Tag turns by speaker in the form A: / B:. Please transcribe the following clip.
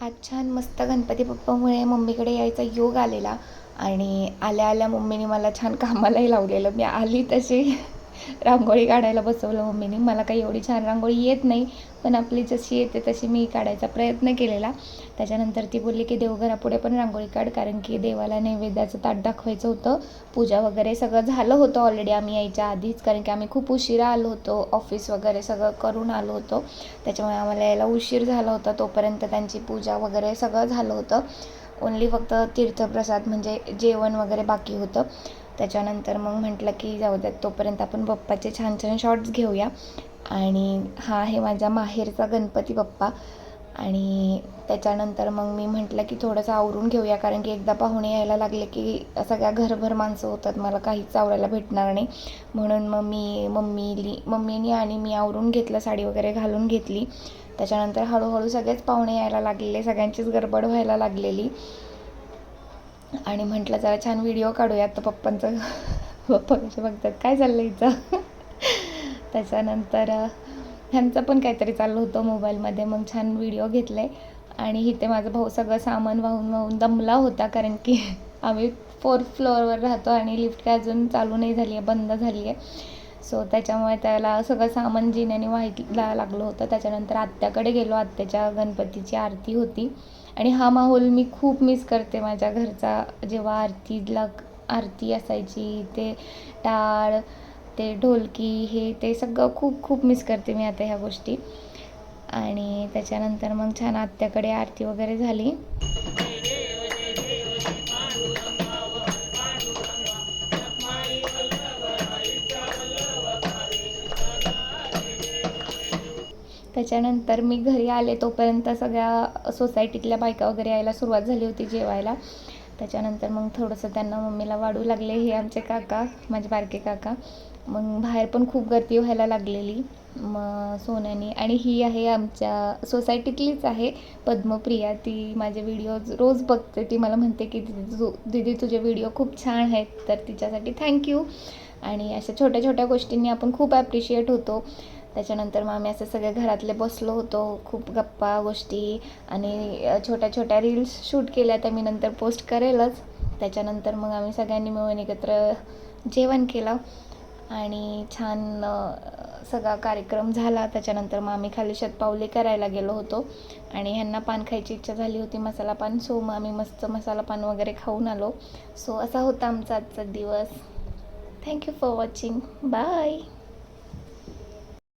A: आज छान मस्त गणपती बाप्पामुळे मम्मीकडे यायचा योग आलेला आणि आल्या आल्या मम्मीने मला छान कामालाही लावलेलं. मी आली तशी. रांगोळी काढायला बसवलं मम्मीने. मला काही एवढी छान रांगोळी येत नाही पण आपली जशी येते तशी मी काढायचा प्रयत्न केलेला. त्याच्यानंतर ती बोलली की देवघरापुढे पण रांगोळी काढ कारण की देवाला नैवेद्याचं ताट दाखवायचं होतं. पूजा वगैरे सगळं झालं होतं ऑलरेडी आम्ही यायच्या आधीच कारण की आम्ही खूप उशिरा आलो होतो ऑफिस वगैरे सगळं करून आलो होतो. त्याच्यामुळे आम्हाला यायला उशीर झाला होता. तोपर्यंत त्यांची पूजा वगैरे सगळं झालं होतं. ओन्ली फक्त तीर्थप्रसाद म्हणजे जेवण वगैरे बाकी होतं. त्याच्यानंतर मग म्हटलं की जाऊ द्यात तोपर्यंत आपण बप्पाचे छान छान शॉट्स घेऊया. आणि हा आहे माझ्या माहेरचा गणपती बाप्पा. आणि त्याच्यानंतर मग मी म्हटलं की थोडंसं आवरून घेऊया कारण की एकदा पाहुणे यायला लागले की सगळ्या घरभर माणसं होतात मला काहीच आवरायला भेटणार नाही. म्हणून मग मी मम्मीली मम्मीनी आणि मी आवरून घेतलं साडी वगैरे घालून घेतली. त्याच्यानंतर हळूहळू सगळेच पाहुणे यायला लागलेले सगळ्यांचीच गडबड व्हायला लागलेली. आणि म्हटलं जरा छान व्हिडिओ काढूयात. तर पप्पांचं पप्पा कसे बघतात काय चाललं हिचं? त्याच्यानंतर ह्यांचं पण काहीतरी चाललं होतं मोबाईलमध्ये. मग छान व्हिडिओ घेतले. आणि इथे माझा भाऊ सगळं सामान वाहून वाहून दमला होता कारण की आम्ही फोर्थ फ्लोअरवर राहतो आणि लिफ्ट काय अजून चालू नाही झाली आहे बंद झाली आहे सो त्याच्यामुळे त्याला सगळं सामान जिन्याने व्हायला लागलं होतं. त्याच्यानंतर आत्याकडे गेलो. आत्याच्या गणपतीची आरती होती. आणि हा माहोल मी खूप मिस करते माझ्या घरचा. जेव्हा आरतीला आरती असायची ते टाळ ते ढोलकी हे ते सगळं खूप खूप मिस करते मी आता ह्या गोष्टी. आणि त्याच्यानंतर मग छान आत्याकडे आरती वगैरे झाली. त्याच्यानंतर मी घरी आले तोपर्यंत सगळ्या सोसायटीतल्या बायका वगैरे यायला सुरुवात झाली होती जेवायला. त्याच्यानंतर मग थोडंसं त्यांना मम्मीला वाढू लागले हे आमचे काका माझे बारके काका. मग बाहेर पण खूप गर्दी व्हायला लागलेली. मग सोन्यानी आणि ही आहे आमच्या सोसायटीतलीच आहे पद्मप्रिया. ती माझे व्हिडिओज रोज बघते. ती मला म्हणते की दीदी दिदी दीदी तुझे व्हिडिओ खूप छान आहेत. तर तिच्यासाठी थँक्यू आणि अशा छोट्या छोट्या गोष्टींनी आपण खूप ॲप्रिशिएट होतो. त्याच्यानंतर मग आम्ही असं सगळे घरातले बसलो होतो. खूप गप्पा गोष्टी आणि छोट्या छोट्या रील्स शूट केल्या त्या मी नंतर पोस्ट करेलच. त्याच्यानंतर मग आम्ही सगळ्यांनी मिळून एकत्र जेवण केलं आणि छान सगळा कार्यक्रम झाला. त्याच्यानंतर मग आम्ही खाली शतपावली करायला गेलो होतो आणि ह्यांना पान खायची इच्छा झाली होती. मसाला पान सो मग आम्ही मस्त मसाला पान वगैरे खाऊन आलो. सो असा होता आमचा आजचा दिवस. Thank you for watching bye